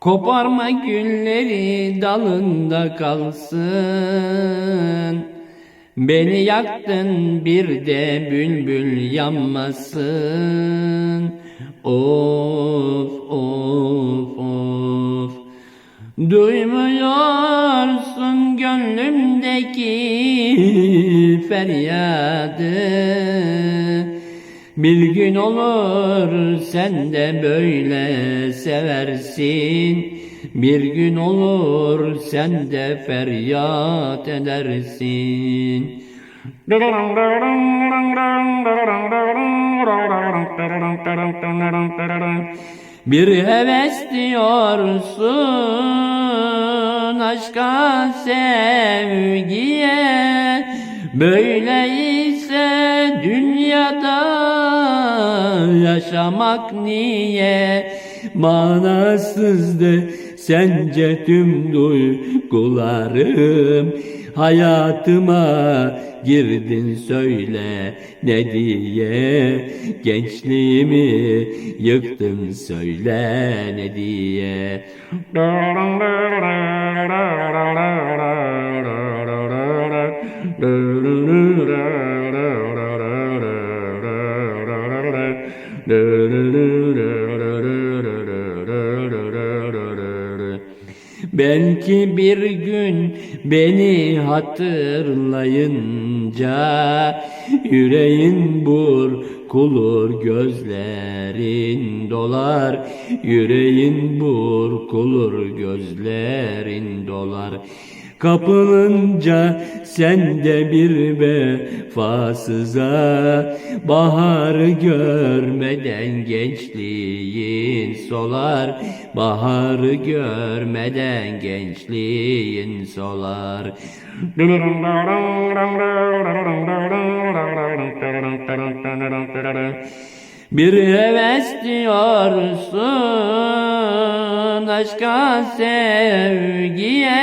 Koparma gülleri dalında kalsın. Beni yaktın bir de bülbül yanmasın. Of of Duymuyorsun gönlümdeki feryadı. Bir gün olur sen de böyle seversin. Bir gün olur sen de feryat edersin. Bir heves diyorsun aşka sevgiye. Böyleyse dünyada yaşamak niye? Manasızdı sence tüm duygularım. Hayatıma girdin söyle ne diye. Gençliğimi yıktın söyle ne diye Belki bir gün beni hatırlayınca Yüreğin burkulur gözlerin dolar. Yüreğin burkulur gözlerin dolar Kapılınca sen de bir vefasıza Baharı görmeden gençliğin solar Baharı görmeden gençliğin solar. Bir heves diyorsun aşka sevgiye